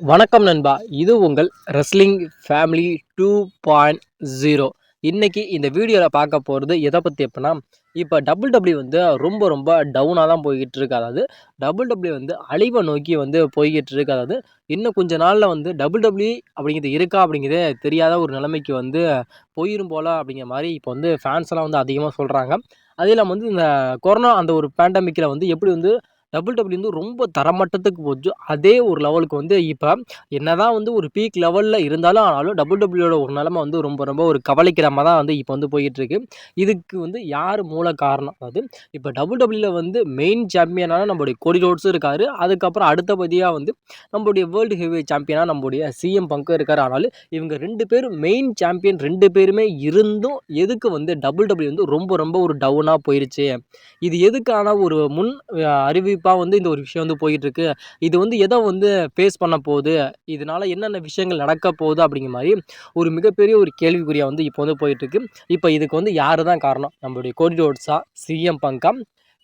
வணக்கம் நண்பா. இது உங்கள் wrestling family two point zero இன்றைக்கி இந்த வீடியோவில் பார்க்க போகிறது எதை பற்றி எப்படின்னா இப்போ டபுள் டபிள்யூ வந்து ரொம்ப ரொம்ப டவுனாக தான் போய்கிட்டு இருக்கு. அதாவது டபுள் டபிள்யூ வந்து அழிவை நோக்கி வந்து போய்கிட்டு இருக்கு. அதாவது இன்னும் கொஞ்ச நாளில் வந்து டபுள் டபிள்யூ அப்படிங்கிறது இருக்கா அப்படிங்கிறதே தெரியாத ஒரு நிலைமைக்கு வந்து போயிடும் போல அப்படிங்கிற மாதிரி இப்போ வந்து ஃபேன்ஸ் எல்லாம் வந்து அதிகமாக சொல்கிறாங்க அதே இல்லாமல் வந்து இந்த கொரோனா அந்த ஒரு பேண்டமிக்கில் வந்து எப்படி வந்து டபுள் டபுள்யூ வந்து ரொம்ப தரமட்டத்துக்கு போச்சு. அதே ஒரு லெவலுக்கு வந்து இப்போ என்னதான் வந்து ஒரு பீக் லெவலில் இருந்தாலும் ஆனாலும் டபுள் டபுள்யூட ஒரு நிலமை வந்து ரொம்ப ரொம்ப ஒரு கவலைக்கிடமாக தான் வந்து இப்போ வந்து போயிட்டு இருக்கு. இதுக்கு வந்து யார் மூல காரணம்? அதாவது இப்போ டபுள் டபுள்யூல வந்து மெயின் சாம்பியனான நம்மளுடைய கோடி ரோட்ஸும் இருக்காரு. அதுக்கப்புறம் அடுத்தபடியாக வந்து நம்மளுடைய வேர்ல்டு ஹெவி சாம்பியனாக நம்மளுடைய சிஎம் பங்கும் இருக்காரு. ஆனாலும் இவங்க ரெண்டு பேரும் மெயின் சாம்பியன் ரெண்டு பேருமே இருந்தும் எதுக்கு வந்து டபுள் டபுள்யூ வந்து ரொம்ப ரொம்ப ஒரு டவுனாக போயிருச்சு? இது எதுக்கான ஒரு முன் அறிவி அறிவிப்பாக வந்து இந்த ஒரு விஷயம் வந்து போயிட்டுருக்கு. இது வந்து எதை வந்து ஃபேஸ் பண்ண போகுது? இதனால் என்னென்ன விஷயங்கள் நடக்க போகுது? அப்படிங்கிற மாதிரி ஒரு மிகப்பெரிய ஒரு கேள்விக்குறியாக வந்து இப்போ வந்து போயிட்டுருக்கு. இப்போ இதுக்கு வந்து யார் தான் காரணம்? நம்மளுடைய கோடி ரோட்ஸா சிஎம் பங்கா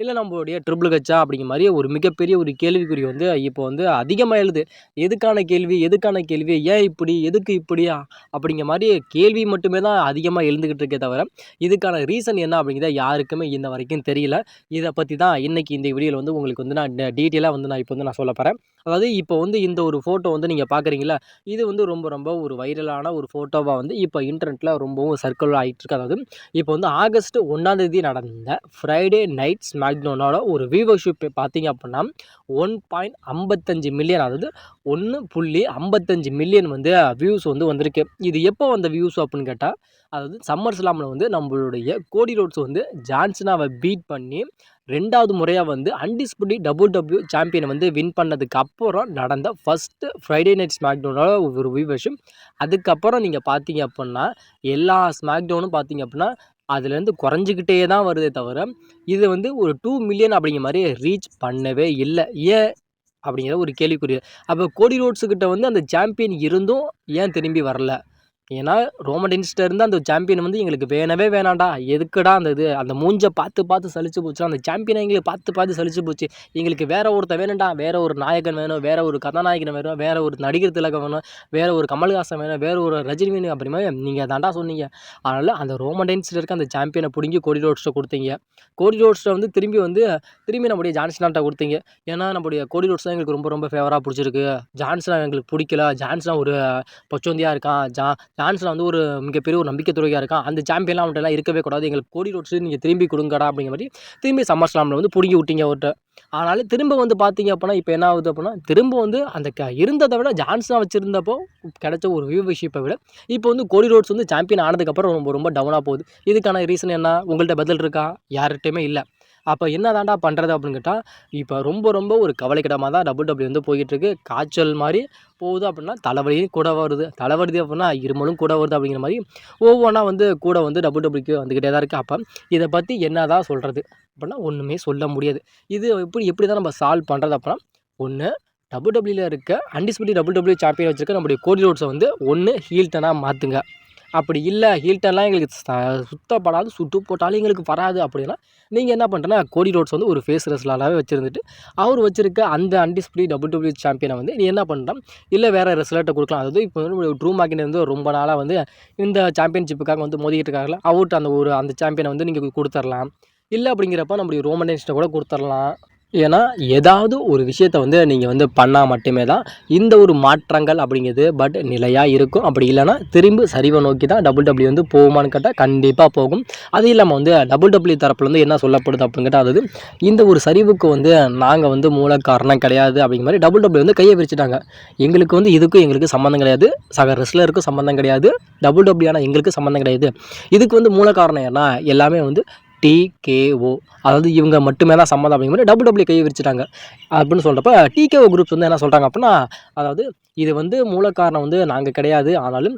இல்லை நம்மளுடைய ட்ரிபிள் கச்சா அப்படிங்கிற மாதிரி ஒரு மிகப்பெரிய ஒரு கேள்விக்குறி வந்து இப்போ வந்து அதிகமாக எழுது எதுக்கான கேள்வி? எதுக்கான கேள்வி? ஏன் இப்படி? எதுக்கு இப்படி அப்படிங்கிற மாதிரி கேள்வி மட்டுமே தான் அதிகமாக எழுந்துக்கிட்டு இருக்கே தவிர இதுக்கான ரீசன் என்ன அப்படிங்கிறத யாருக்குமே இன்ன வரைக்கும் தெரியல. இதை பற்றி தான் இன்றைக்கி இந்த வீடியோவில் வந்து உங்களுக்கு வந்து நான் டீட்டெயிலாக வந்து நான் இப்போ வந்து நான் சொல்ல போகிறேன் அதாவது இப்போ வந்து இந்த ஒரு ஃபோட்டோ வந்து நீங்கள் பார்க்குறீங்களா இது வந்து ரொம்ப ரொம்ப ஒரு வைரலான ஒரு ஃபோட்டோவாக வந்து இப்போ இன்டர்நெட்டில் ரொம்பவும் சர்க்கிள் ஆகிட்டு இருக்கு. அதாவது இப்போ வந்து ஆகஸ்ட் ஒன்றாந்தேதி நடந்த ஃப்ரைடே நைட் மேக்னோனோட ஒரு வியூவர்ஷிப் பார்த்தீங்க அப்படின்னா ஒன் பாயிண்ட் ஐம்பத்தஞ்சு மில்லியன் அதாவது ஒன்று புள்ளி ஐம்பத்தஞ்சு மில்லியன் வந்து வியூஸ் வந்து வந்திருக்கு. இது எப்போ வந்த வியூஸ் அப்படின்னு கேட்டால் அதாவது சம்மர் ஸ்லாமில் வந்து நம்மளுடைய கோடி ரோட்ஸ் வந்து ஜான்சனாவை பீட் பண்ணி ரெண்டாவது முறையாக வந்து அன்டிஸ்பியூட்டி டபுள் டபிள்யூ சாம்பியனை வந்து வின் பண்ணதுக்கு அப்புறம் நடந்த ஃபஸ்ட்டு ஃப்ரைடே நைட் ஸ்மாக்டவுனோட ஒரு வியூவர்ஷிப் அதுக்கப்புறம் நீங்கள் பார்த்தீங்க அப்படின்னா எல்லா ஸ்மாக்டவுனும் பார்த்தீங்க அப்படின்னா அதுலேருந்து குறைஞ்சிக்கிட்டே தான் வருதே தவிர இது வந்து ஒரு டூ மில்லியன் அப்படிங்கிற மாதிரி ரீச் பண்ணவே இல்லை. ஏன் அப்படிங்கிற ஒரு கேள்விக்குரிய அப்போ கோடி ரோட்ஸுக்கிட்ட வந்து அந்த சாம்பியன் இருந்தும் ஏன் திரும்பி வரல? ஏன்னா ரோமன் இன்ஸ்டர் இருந்து அந்த சாம்பியன் வந்து எங்களுக்கு வேணவே வேணாண்டா எதுக்குடா அந்த இது? அந்த மூஞ்சை பார்த்து பார்த்து சலிச்சு போச்சுன்னா அந்த சாம்பியனை எங்களுக்கு பார்த்து பார்த்து சலிச்சு போச்சு. எங்களுக்கு வேற ஒருத்தர் வேணும்டா. வேற ஒரு நாயகன் வேணும். வேற ஒரு கதாநாயகன் வேணும். வேற ஒரு நடிகர் திலகம் வேணும். வேற ஒரு கமல்ஹாசன் வேணும். வேற ஒரு ரஜினி வேணும். அப்படி மாதிரி நீங்கள் தாண்டா சொன்னீங்க. அதனால் அந்த ரோமன் இன்ஸ்டருக்கு இருக்க அந்த சாம்பியனை பிடிங்கி கோடி ரோட்ஸ்ட்டை கொடுத்தீங்க. கோடி ரோட்ஸ்ட்டை வந்து திரும்பி வந்து திரும்பி நம்முடைய ஜான்சனாட்ட கொடுத்தீங்க. ஏன்னா நம்முடைய கோடி ரோட்ஸ் தான் எங்களுக்கு ரொம்ப ரொம்ப ஃபேவராக பிடிச்சிருக்கு. ஜான்சனா எங்களுக்கு பிடிக்கல. ஜான்சனா ஒரு பொச்சோந்தியாக இருக்கான். ஜா டான்ஸில் வந்து ஒரு மிகப்பெரிய ஒரு நம்பிக்கை துறையாக இருக்கான். அந்த சாம்பியன்லாம் அவன்கிட்டலாம் இருக்கவே கூடாது. எங்களுக்கு கோடி ரோட்ஸு நீங்கள் திரும்பி கொடுங்கடா அப்படிங்கிற மாதிரி திரும்பி சம்மர் ஸ்லாமில் வந்து பிடுங்கி விட்டீங்க அவர்கிட்ட. ஆனாலும் திரும்ப வந்து பார்த்தீங்க அப்படின்னா இப்போ என்ன ஆகுது அப்படின்னா திரும்ப வந்து அந்த க இருந்ததை விட ஜான்சனாக வச்சுருந்தப்போ கிடைச்ச ஒரு வியூவர்ஷிப்பை விட இப்போ வந்து கோடி ரோட்ஸ் வந்து சாம்பியன் ஆனதுக்கப்புறம் ரொம்ப ரொம்ப டவுனாக போகுது. இதுக்கான ரீசன் என்ன? உங்கள்கிட்ட பதில் இருக்கா? யார்கிட்டையுமே இல்லை. அப்போ என்ன தாண்டா பண்ணுறது அப்படின்னு கேட்டால் இப்போ ரொம்ப ரொம்ப ஒரு கவலைக்கிடமாக தான் டபுள் டபுள்யூ வந்து போய்கிட்டுருக்கு காய்ச்சல் மாதிரி போகுது அப்படின்னா தலைவலியும் கூட வருது. தலைவருது அப்படின்னா இருமலும் கூட வருது அப்படிங்கிற மாதிரி ஒவ்வொன்றா வந்து கூட வந்து டபுள் டபுள்யூக்கு வந்துக்கிட்டே தான் இருக்குது அப்போ இதை பற்றி என்ன தான் சொல்கிறது அப்படின்னா ஒன்றுமே சொல்ல முடியாது. இது எப்படி எப்படி தான் நம்ம சால்வ் பண்ணுறது அப்படின்னா ஒன்று டபுள் டபுள்யூவில் இருக்க அன்டிஸ்பிளி டபுள் டபுள்யூ சாம்பியன் வச்சுருக்க நம்முடைய கோடி ரோட்ஸை வந்து ஒன்று ஹீல்டனாக மாற்றுங்க அப்படி இல்லை ஹீல்டெல்லாம் எங்களுக்கு சுத்தப்படாது சுட்டு போட்டாலும் எங்களுக்கு வராது அப்படின்னா நீங்கள் என்ன பண்ணுறேன்னா கோடி ரோட்ஸ் வந்து ஒரு ஃபேஸ் ரெஸ்லராகவே வச்சுருந்துட்டு அவர் வச்சிருக்க அந்த அன்டிஸ்பிளி டபுள் டபுள்யூ சாம்பியனை வந்து நீ என்ன பண்ணுறான் இல்லை வேறு ரெஸ்லர்ட்டை கொடுக்கலாம். அதாவது இப்போ வந்து ட்ரூ மார்க்கின் வந்து ரொம்ப நாளாக வந்து இந்த சாம்பியன்ஷிப்புக்காக வந்து மோதிக்கிட்டு இருக்காங்களா அவர்கிட்ட அந்த ஒரு அந்த சாம்பியனை வந்து நீங்கள் கொடுத்துர்லாம். இல்லை அப்படிங்கிறப்ப நம்மளுடைய ரோமன் கூட கொடுத்துர்லாம். ஏன்னா ஏதாவது ஒரு விஷயத்த வந்து நீங்கள் வந்து பண்ணால் மட்டுமே தான் இந்த ஒரு மாற்றங்கள் அப்படிங்கிறது பட் நிலையாக இருக்கும். அப்படி இல்லைனா திரும்பி சரிவை நோக்கி தான் டபுள் டபிள்யூ வந்து போகுமான்னு கேட்டால் கண்டிப்பாக போகும். அது இல்லாமல் வந்து டபுள் டபிள்யூ தரப்பில் வந்து என்ன சொல்லப்படுது அப்படின்னு கேட்டால் அது இந்த ஒரு சரிவுக்கு வந்து நாங்கள் வந்து மூல காரணம் கிடையாது அப்படிங்கிற மாதிரி டபுள் டபிள்யூ வந்து கையை விரிச்சிட்டாங்க. எங்களுக்கு வந்து இதுக்கும் எங்களுக்கு சம்மந்தம் கிடையாது. சக ரெஸ்லருக்கும் சம்மந்தம் கிடையாது. டபுள் டபிள்யூ ஆனால் எங்களுக்கு சம்மந்தம் கிடையாது. இதுக்கு வந்து மூல காரணம் ஏன்னா எல்லாமே வந்து டிகேஓ அதாவது இவங்க மட்டுமே தான் சம்மந்தம் அப்படிங்கிற மாதிரி டபுள் டபுள்யூ கை விரிச்சிட்டாங்க. அப்படின்னு சொல்கிறப்ப டிகேஓ குரூப்ஸ் வந்து என்ன சொல்கிறாங்க அப்படின்னா அதாவது இது வந்து மூல காரணம் வந்து நாங்கள் கிடையாது. ஆனாலும்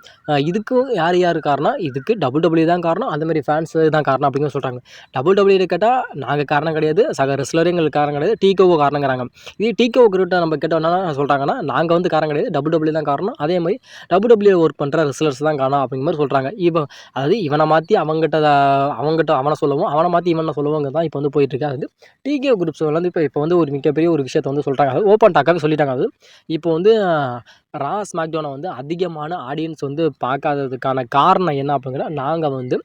இதுக்கும் யார் யார் காரணம்? இதுக்கு டபுள் டபுள்யூ தான் காரணம். அந்தமாதிரி ஃபேன்ஸ் தான் காரணம் அப்படின்னு சொல்கிறாங்க டபுள் டபுள்யூ கேட்டால் நாங்கள் காரணம் கிடையாது. சக ரெஸ்லரும் எங்களுக்கு காரணம் கிடையாது. டிகோவோ காரணங்கிறாங்க. இதே டிகோ குரூட்டை நம்ம கேட்டோம்னா சொல்கிறாங்கன்னா நாங்கள் வந்து காரணம் கிடையாது. டபுள் டபுள்யூ தான் காரணம். அதே மாதிரி டபுள் டபுள்யூ ஒர்க் பண்ணுற ரெஸ்லர்ஸ் தான் காரணம் அப்படிங்கிற மாதிரி சொல்கிறாங்க இப்போ அதாவது இவனை மாற்றி அவங்ககிட்ட அவங்ககிட்ட அவனை சொல்லவும் அவனை மாற்றி இவனை சொல்லுவாங்க தான் இப்போ வந்து போயிட்டுருக்கு. அது டிகே குரூப்ஸ் வந்து இப்போ இப்போ வந்து ஒரு மிகப்பெரிய ஒரு விஷயத்தை வந்து சொல்கிறாங்க அது ஓப்பன் டாக்காக சொல்லிட்டாங்க. அது இப்போ வந்து ரா ஸ்மாக்டவுனை வந்து அதிகமான ஆடியன்ஸ் வந்து பார்க்காததுக்கான காரணம் என்ன அப்படிங்கிற நாங்கள் வந்து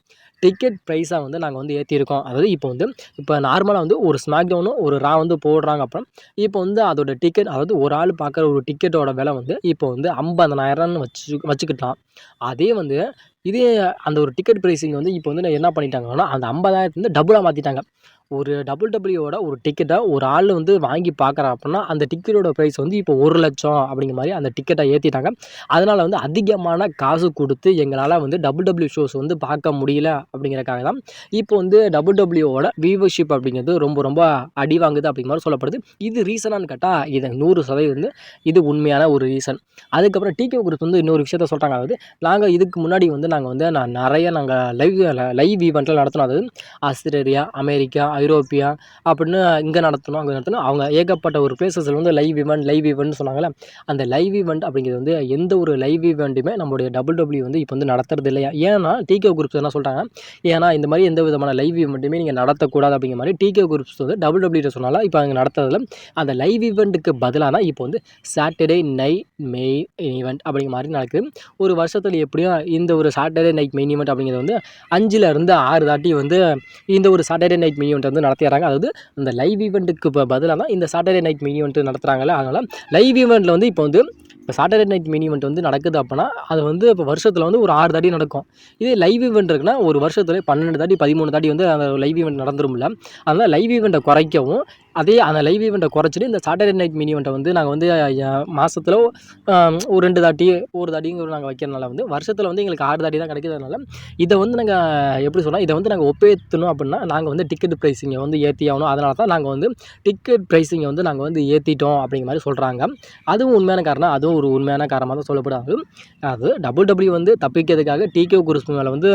டிக்கெட் ப்ரைஸை வந்து நாங்கள் வந்து ஏற்றிருக்கோம் அதாவது இப்போ வந்து இப்போ நார்மலாக வந்து ஒரு ஸ்மாக்டவுனும் ஒரு ரா வந்து போடுறாங்க அப்புறம் இப்போ வந்து அதோட டிக்கெட் அதாவது ஒரு ஆள் பார்க்குற ஒரு டிக்கெட்டோட விலை வந்து இப்போ வந்து ஐம்பதனாயிரம்னு வச்சு வச்சுக்கிட்டான் அதே வந்து இதே அந்த ஒரு டிக்கெட் ப்ரைஸிங் வந்து இப்போ வந்து என்ன பண்ணிட்டாங்கன்னா அந்த ஐம்பதாயிரத்து வந்து டபுளாக மாற்றிட்டாங்க ஒரு டபுள் டபுள்யூவோட ஒரு டிக்கெட்டை ஒரு ஆள் வந்து வாங்கி பார்க்குறான் அப்படின்னா அந்த டிக்கெட்டோட ப்ரைஸ் வந்து இப்போ ஒரு லட்சம் அப்படிங்கிற மாதிரி அந்த டிக்கெட்டை ஏற்றிட்டாங்க அதனால் வந்து அதிகமான காசு கொடுத்து எங்களால் வந்து டபுள் டபுள்யூ ஷோஸ் வந்து பார்க்க முடியல அப்படிங்கிறக்காக தான் இப்போ வந்து டபுள் டபுள்யூவோட வியூவர்ஷிப் அப்படிங்கிறது ரொம்ப ரொம்ப அடி வாங்குது அப்படிங்கிற மாதிரி சொல்லப்படுது. இது ரீசனான்னு கேட்டால் இது நூறு சதவீதம் வந்து இது உண்மையான ஒரு ரீசன் அதுக்கப்புறம் டிகே குரூப் வந்து இன்னொரு விஷயத்த சொல்கிறாங்க அதாவது நாங்கள் இதுக்கு முன்னாடி வந்து நாங்கள் வந்து நான் நிறைய நாங்கள் லைவ் லைவ் ஈவெண்ட்டில் நடத்தினோம். அதாவது ஆஸ்திரேலியா அமெரிக்கா ஐரோப்பியா அப்படின்னு இங்கே நடத்தணும் அங்கே நடத்தணும். அவங்க ஏகப்பட்ட ஒரு பிளேசஸில் வந்து லைவ் ஈவெண்ட் லைவ் ஈவெண்ட்னு சொன்னாங்கல்ல. அந்த லைவ் ஈவெண்ட் அப்படிங்கிறது வந்து எந்த ஒரு லைவ் ஈவெண்ட்டுமே நம்மளுடைய டபுள் டபிள்யூ வந்து இப்போ வந்து நடத்துறது இல்லையா? ஏன்னா டிகே குரூப்ஸ் என்ன சொல்கிறாங்க ஏன்னா இந்த மாதிரி எந்த விதமான லைவ் ஈவெண்ட்டுமே நீங்கள் நடத்தக்கூடாது அப்படிங்கிற மாதிரி டிகே குரூப்ஸ் வந்து டபுள் டபிள்யூ சொன்னாலும் இப்போ அங்கே நடத்துறதுல அந்த லைவ் ஈவெண்ட்டுக்கு பதிலாக இப்போ வந்து சாட்டர்டே நைட் மெயின் ஈவெண்ட் அப்படிங்கிற மாதிரி நடக்குது. ஒரு வருஷத்தில் எப்படியும் இந்த ஒரு சாட்டர்டே நைட் மெயின் ஈவெண்ட் அப்படிங்கிறது வந்து அஞ்சில் இருந்து ஆறு தாட்டி வந்து இந்த ஒரு சாட்டர்டே நைட் மெயின் ஈவெண்ட் வந்து நடத்திடுறாங்க அதாவது இந்த லைவ் ஈவெண்ட்டுக்கு இப்போ பதிலாக தான் இந்த சாட்டர்டே நைட் மினி ஈவெண்ட் நடத்துகிறாங்கல்ல அதனால் லைவ் ஈவெண்ட்டில் வந்து இப்போ வந்து இப்போ சாட்டர்டே நைட் மினி ஈவெண்ட் வந்து நடக்குது அப்படின்னா அது வந்து இப்போ வருஷத்தில் வந்து ஒரு ஆறு தாட்டி நடக்கும். இதே லைவ் ஈவெண்ட் இருக்குன்னா ஒரு வருஷத்துல பன்னெண்டு தாட்டி பதிமூணு தாட்டி வந்து அந்த லைவ் ஈவெண்ட் நடந்துரும்ல. அதனால் லைவ் ஈவெண்ட்டை குறைக்கவும் அதே அந்த லைவ் ஈவெண்ட்டை குறைச்சிட்டு இந்த சாட்டர்டே நைட் மினி ஈவெண்ட்டை வந்து நாங்கள் வந்து மாதத்தில் ஒரு ரெண்டு தாட்டி ஒரு தாட்டிங்கிற நாங்கள் வைக்கிறதுனால வந்து வருஷத்தில் வந்து எங்களுக்கு ஆறு தாட்டி தான் கிடைக்கிறதுனால இதை வந்து நாங்கள் எப்படி சொன்னால் இதை வந்து நாங்கள் ஒப்பேற்றணும் அப்படின்னா நாங்கள் வந்து டிக்கெட் ப்ரைஸிங்கை வந்து ஏற்றி ஆகணும். அதனால தான் நாங்கள் வந்து டிக்கெட் ப்ரைஸிங்கை வந்து நாங்கள் வந்து ஏற்றிட்டோம் அப்படிங்கிற மாதிரி சொல்கிறாங்க அதுவும் உண்மையான காரணம் அதுவும் ஒரு உண்மையான காரணமாக தான் சொல்லப்படாது அது டபுள் டபிள்யூ வந்து தப்பிக்கிறதுக்காக டிகே குரூப்ஸ் மேலே வந்து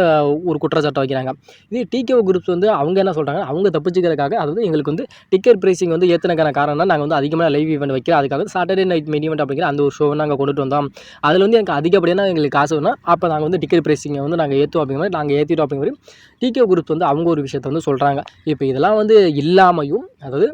ஒரு குற்றச்சாட்டை வைக்கிறாங்க. இதே டிகே குரூப்ஸ் வந்து அவங்க என்ன சொல்கிறாங்க அவங்க தப்பிச்சுக்கிறதுக்காக அதாவது எங்களுக்கு வந்து டிக்கெட் ப்ரைஸிங் வந்து ஏற்றினக்கான காரணம் நாங்கள் வந்து அதிகமாக லைவ் ஈவெண்ட் வைக்கிறோம். அதுக்காக சாட்டர்டே நைட் மெயின் ஈவெண்ட் அப்படிங்கிற அந்த ஒரு ஷோ நாங்கள் கொண்டுட்டு வந்தோம். அதில் வந்து எனக்கு அதிகப்படியான எங்களுக்கு காசு வேணும். அப்போ நாங்கள் வந்து டிக்கெட் ப்ரைஸிங்கை வந்து நாங்கள் ஏற்றுவோம் அப்படிங்கிற மாதிரி நாங்கள் ஏற்றிட்டோம் அப்படிங்கிற டிகே குரூப் வந்து அவங்க ஒரு விஷயத்தை வந்து சொல்கிறாங்க இப்போ இதெல்லாம் வந்து இல்லாமையும் அதாவது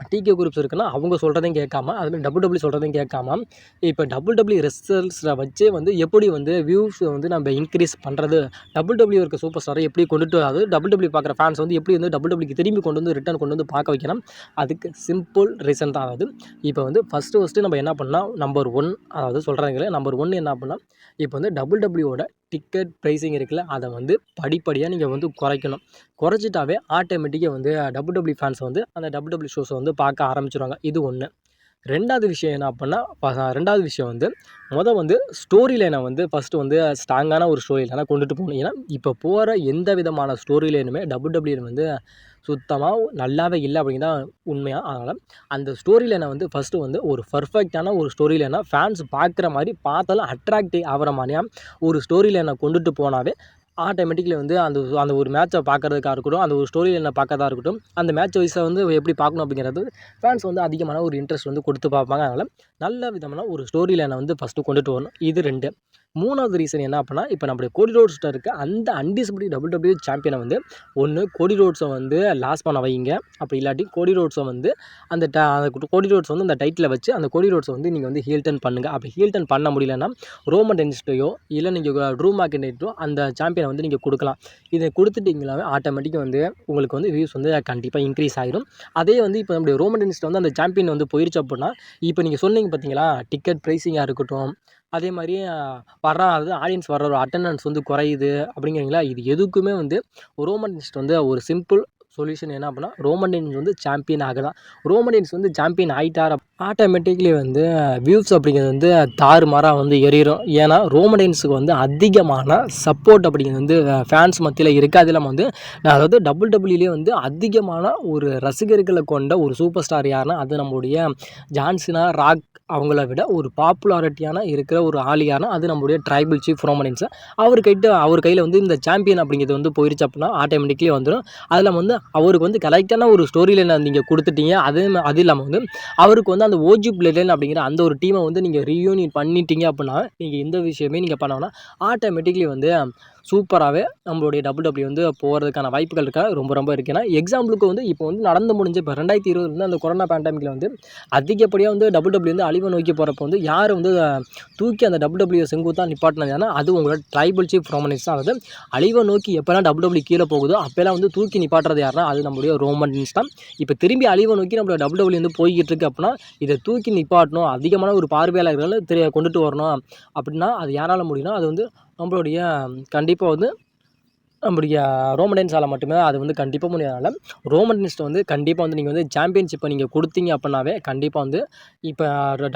டிகே குரூப்ஸ் இருக்குன்னா அவங்க சொல்கிறதையும் கேட்காம அதுமாதிரி டபுள் டபுள்யூ சொல்கிறதையும் கேட்காம இப்போ டபுள் டபுள்யூ ரிசல்ட்ஸில் வச்சே வந்து எப்படி வந்து வியூஸ் வந்து நம்ம இன்க்ரீஸ் பண்ணுறது டபுள் டபுள்யூ இருக்க சூப்பர் ஸ்டாரை எப்படி கொண்டுட்டு அது டபுள் டபுள்யூ பார்க்குற ஃபேன்ஸ் வந்து எப்படி வந்து டபுள் டபுள்யூக்கு திரும்பி கொண்டு வந்து ரிட்டர்ன் கொண்டு வந்து பார்க்க வைக்கணும் அதுக்கு சிம்பிள் ரீசன் தான். அதாவது இப்போ வந்து ஃபஸ்ட்டு ஃபஸ்ட்டு நம்ம என்ன பண்ணால் நம்பர் ஒன் அதாவது சொல்கிறாங்களே நம்பர் ஒன் என்ன பண்ணால் இப்போ வந்து டபுள் டபுள்யூவோட டிக்கெட் ப்ரைஸிங் இருக்குல்ல அதை வந்து படிப்படியாக நீங்கள் வந்து குறைக்கணும். குறைச்சிட்டாவே ஆட்டோமேட்டிக்காக வந்து டபுள் டபுள்யூ ஃபேன்ஸ் வந்து அந்த டபுள் டபுள்யூ ஷோஸை வந்து பார்க்க ஆரம்பிச்சிருவாங்க. இது ஒன்று ரெண்டாவது விஷயம் என்ன அப்படின்னா ரெண்டாவது விஷயம் வந்து மொதல் வந்து ஸ்டோரி லைனை வந்து ஃபஸ்ட்டு வந்து ஸ்ட்ராங்கான ஒரு ஸ்டோரி லைனாக கொண்டுட்டு போகணும் ஏன்னா இப்போ போகிற எந்த விதமான ஸ்டோரி லைனுமே டபுள் டபுள்யூ வந்து சுத்தமாக நல்லாவே இல்லை அப்படின்னு தான் உண்மையாக அதனால் அந்த ஸ்டோரி லைனை வந்து ஃபஸ்ட்டு வந்து ஒரு பர்ஃபெக்டான ஒரு ஸ்டோரி லைனை ஃபேன்ஸ் பார்க்குற மாதிரி பார்த்தாலும் அட்ராக்டிவ் ஆகிற மாதிரியாக ஒரு ஸ்டோரி லைனை கொண்டுட்டு போனாவே ஆட்டோமேட்டிக்கலி வந்து அந்த அந்த ஒரு மேட்சை பார்க்குறதுக்காக இருக்கட்டும் அந்த ஒரு ஸ்டோரியில் என்ன பார்க்கறதா இருக்கட்டும் அந்த மேட்ச் வைஸை வந்து எப்படி பார்க்கணும் அப்படிங்கிறது ஃபேன்ஸ் வந்து அதிகமான ஒரு இன்ட்ரெஸ்ட் வந்து கொடுத்து பார்ப்பாங்க. அதனால் நல்ல விதமான ஒரு ஸ்டோரி லைனை வந்து ஃபஸ்ட்டு கொண்டுட்டு வரணும். இது ரெண்டு. மூணாவது ரீசன் என்ன அப்படின்னா இப்போ நம்மளுடைய கோடி ரோட்ஸ்ட்ட இருக்க அந்த அன்டிஸ்பிடி டபுள் டபிள்யூ சாம்பியனை வந்து ஒன்று கோடி ரோட்ஸை வந்து லாஸ் பண்ண வைங்க. அப்படி இல்லாட்டி கோடி ரோட்ஸை வந்து அந்த ட கோடி ரோட்ஸ் வந்து அந்த டைட்டில் வச்சு அந்த கோடி ரோட்ஸை வந்து நீங்கள் வந்து ஹீல் டர்ன் பண்ணுங்கள் அப்படி ஹீல் டர்ன் பண்ண முடியலன்னா ரோமன் டென்ஸ்டையோ இல்லை நீங்கள் ட்ரூ மார்க்கெட்டோ அந்த சாம்பியனை வந்து நீங்கள் கொடுக்கலாம். இதை கொடுத்துட்டிங்களாவே ஆட்டோமேட்டிக்காக வந்து உங்களுக்கு வந்து வியூஸ் வந்து கண்டிப்பாக இன்க்ரீஸ் ஆகிடும் அதே வந்து இப்போ நம்முடைய ரோமன் டென்ஸ்ட் வந்து அந்த சாம்பியன் வந்து போயிருச்சு அப்படின்னா இப்போ நீங்கள் சொன்னீங்க பார்த்தீங்களா டிக்கெட் ப்ரைஸிங்காக இருக்கட்டும் அதே மாதிரி வர்ற அது ஆடியன்ஸ் வர்ற ஒரு அட்டண்டன்ஸ் வந்து குறையுது அப்படிங்கிறீங்களா? இது எதுக்குமே வந்து ஒரு டென்ஸ்ட் வந்து ஒரு சிம்பிள் சொல்யூஷன் என்ன அப்படின்னா ரோமன் வந்து சாம்பியன் ஆகலாம் ரோமன் வந்து சாம்பியன் ஆகிட்டார் ஆட்டோமேட்டிக்லி வந்து வியூஸ் அப்படிங்கிறது வந்து தாறுமாறாக வந்து எறிகிறோம் ஏன்னா ரோமடென்ஸுக்கு வந்து அதிகமான சப்போர்ட் அப்படிங்கிறது வந்து ஃபேன்ஸ் மத்தியில் இருக்குது அது இல்லாமல் வந்து நான் அதாவது டபுள் டபுள்யூலேயே வந்து அதிகமான ஒரு ரசிகர்களை கொண்ட ஒரு சூப்பர் ஸ்டார் யாருன்னா அது நம்முடைய ஜான்சினா ராக் அவங்கள விட ஒரு பாப்புலாரிட்டியான இருக்கிற ஒரு ஆள் அது நம்முடைய ட்ரைபல் சீஃப் ரோமடென்ஸ் அவர் கைட்டு அவர் கையில் வந்து இந்த சாம்பியன் அப்படிங்கிறது வந்து போயிருச்சு அப்படின்னா ஆட்டோமேட்டிக்லி வந்துடும் அதில் வந்து அவருக்கு வந்து கரெக்டான ஒரு ஸ்டோரி லைனை நீங்கள் கொடுத்துட்டீங்க. அதே அது இல்லாமல் வந்து அவருக்கு வந்து அந்த ஓஜி பிளேட்லைன் அப்படிங்கிற அந்த ஒரு டீமை வந்து நீங்கள் ரீயூனியன் பண்ணிட்டீங்க அப்படின்னா நீங்கள் எந்த விஷயமே நீங்கள் பண்ணோன்னா ஆட்டோமேட்டிக்லி வந்து சூப்பராகவே நம்மளுடைய டபுள் டபிள்யூ வந்து போகிறதுக்கான வாய்ப்புகள் இருக்கா? ரொம்ப ரொம்ப இருக்குது ஏன்னா எக்ஸாம்பிளுக்கு வந்து இப்போ வந்து நடந்து முடிஞ்ச இப்போ ரெண்டாயிரத்தி இருபதுலேருந்து அந்த கொரோனா பேண்டமிக்கில் வந்து அதிகப்படியாக வந்து டபுள் டபிள்யூ வந்து அழிவை நோக்கி போகிறப்போ வந்து யார் வந்து தூக்கி அந்த டபுள் டபிள்யூ செங்குத்தான் நிப்பாட்டினது? ஏன்னா அது உங்களோட ட்ரைபல் சீஃப் ரோமனிஸ் தான். அதாவது அழிவை நோக்கி எப்போல்லாம் டபுள் டபிள்யூ கீழே போகுதோ அப்போல்லாம் வந்து தூக்கி நிப்பாட்டுறது யாருன்னா அது நம்மளுடைய ரோமன்ஸ் தான். இப்போ திரும்பி அழிவை நோக்கி நம்மளோட டபுள் டபிள்யூ வந்து போய்கிட்டு இருக்கு அப்படின்னா இதை தூக்கி நிப்பாட்டணும். அதிகமான ஒரு பார்வையாளர்களை தெரிய கொண்டுட்டு வரணும். அப்படின்னா அது யாரால முடியும்னா அது வந்து நம்மளுடைய கண்டிப்பாக வந்து நம்முடைய ரோமடன்ஸால் மட்டுமே அது வந்து கண்டிப்பாக முடியாதனால ரோமடன்ஸ்ட்டை வந்து கண்டிப்பாக வந்து நீங்கள் வந்து சாம்பியன்ஷிப்பை நீங்கள் கொடுத்தீங்க அப்படின்னாவே கண்டிப்பாக வந்து இப்போ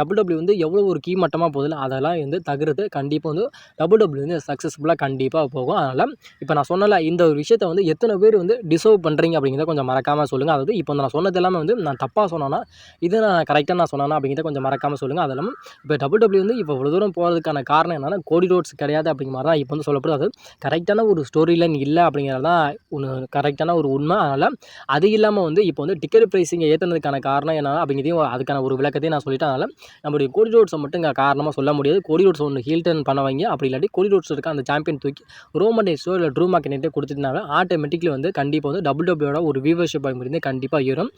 டபுள் டபுள்யூ வந்து எவ்வளோ ஒரு கீ மட்டமாக போகுதுல அதெல்லாம் வந்து தகுறது கண்டிப்பாக வந்து டபுள் டபுள்யூ வந்து சக்ஸஸ்ஃபுல்லாக கண்டிப்பாக போகும். அதனால் இப்போ நான் சொன்னல இந்த ஒரு விஷயத்தை வந்து எத்தனை பேர் வந்து டிசர்வ் பண்ணுறீங்க அப்படிங்கிறத கொஞ்சம் மறக்காமல் சொல்லுங்கள் அதாவது இப்போ நான் சொன்னது எல்லாமே வந்து நான் தப்பாக சொன்னேன்னா இது நான் கரெக்டாக நான் சொன்னேன்னா அப்படிங்கிறத கொஞ்சம் மறக்காமல் சொல்லுங்கள் அது இல்லாமல் இப்போ டபுள் டபுள்யூ வந்து இப்போ இவ்வளோ தூரம் போகிறதுக்கான காரணம் என்னென்னா கோடி ரோட்ஸ் கிடையாது அப்படிங்கிற மாதிரி தான் இப்போ வந்து சொல்லப்படுது. அது கரெக்டான ஒரு ஸ்டோரியில் இல்லை அப்படிங்கிறது தான் ஒன்று கரெக்டான ஒரு உண்மை. அதனால் அது இல்லாமல் வந்து இப்போ வந்து டிக்கெட் ப்ரைஸிங்கை ஏற்றுனதுக்கான காரணம் என்ன அப்படிங்கிறதையும் அதுக்கான ஒரு விளக்கத்தையும் நான் சொல்லிட்டேன். அதனால் நம்மளுடைய கோடி ரோட்ஸை மட்டும் இங்கே காரணமாக சொல்ல முடியாது. கோடி ரோட்ஸ் ஒன்று ஹீல்டன் பண்ண வைங்க. அப்படி இல்லாட்டி கோடி ரோட்ஸ் இருக்க அந்த சாம்பியன் தூக்கி ரோமன் டேஸோ இல்லை ட்ரூ மார்க்கெட்டே கொடுத்துட்டாங்க ஆட்டோமேட்டிக்லி வந்து கண்டிப்பாக வந்து டபுள் டபுள்யூட ஒரு வியூவர்ஷிப் அப்படிங்கிறது கண்டிப்பாக ஏறும்.